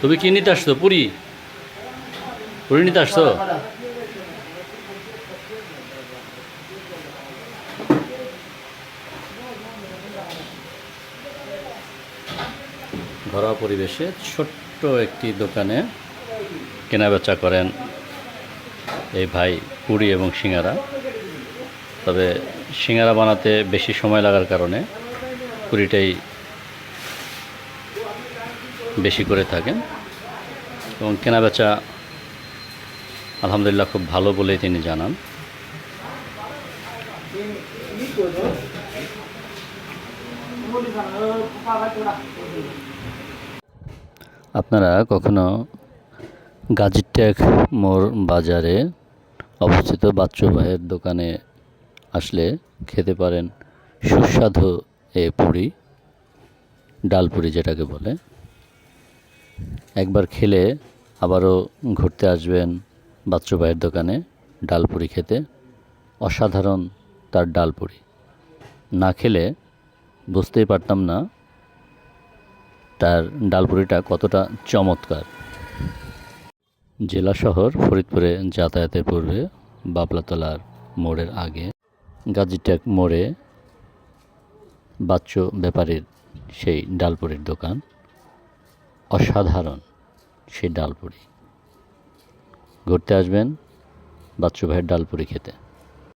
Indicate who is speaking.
Speaker 1: তুমি কি নিতে আসছো? পুরি? পুরি নিতে আসছো? ঘরোয়া পরিবেশে ছোট্ট একটি দোকানে কেনাবেচা করেন এই ভাই পুরি এবং সিঙ্গারা। তবে সিঙ্গারা বানাতে বেশি সময় লাগার কারণে পুরিটাই বেশি করে থাকেন। এবং কেনাবেচা আলহামদুলিল্লাহ খুব ভালো বলেই তিনি জানান। আপনারা কখনো গাজীটেক মোড় বাজারে অবস্থিত বাচ্চু ভাইয়ের দোকানে আসলে খেতে পারেন সুস্বাদু এ পুরি, ডাল পুরি যেটাকে বলে? একবার খেলে আবারও ঘুরতে আসবেন বাচ্চু ভাইয়ের দোকানে ডাল পুরি খেতে। অসাধারণ তার ডাল পুরি না খেলে বুঝতেই পারতাম না তার ডালপুরিটা কতটা চমৎকার। জেলা শহর ফরিদপুরে যাতায়াতের পূর্বে বাবলাতলার মোড়ের আগে গাজীটেক মোড়ে বাচ্চু ব্যাপারীর সেই ডালপুরির দোকান। অসাধারণ সেই ডালপুরি ঘুরতে আসবেন বাচ্চু ভাইয়ের ডালপুরি খেতে।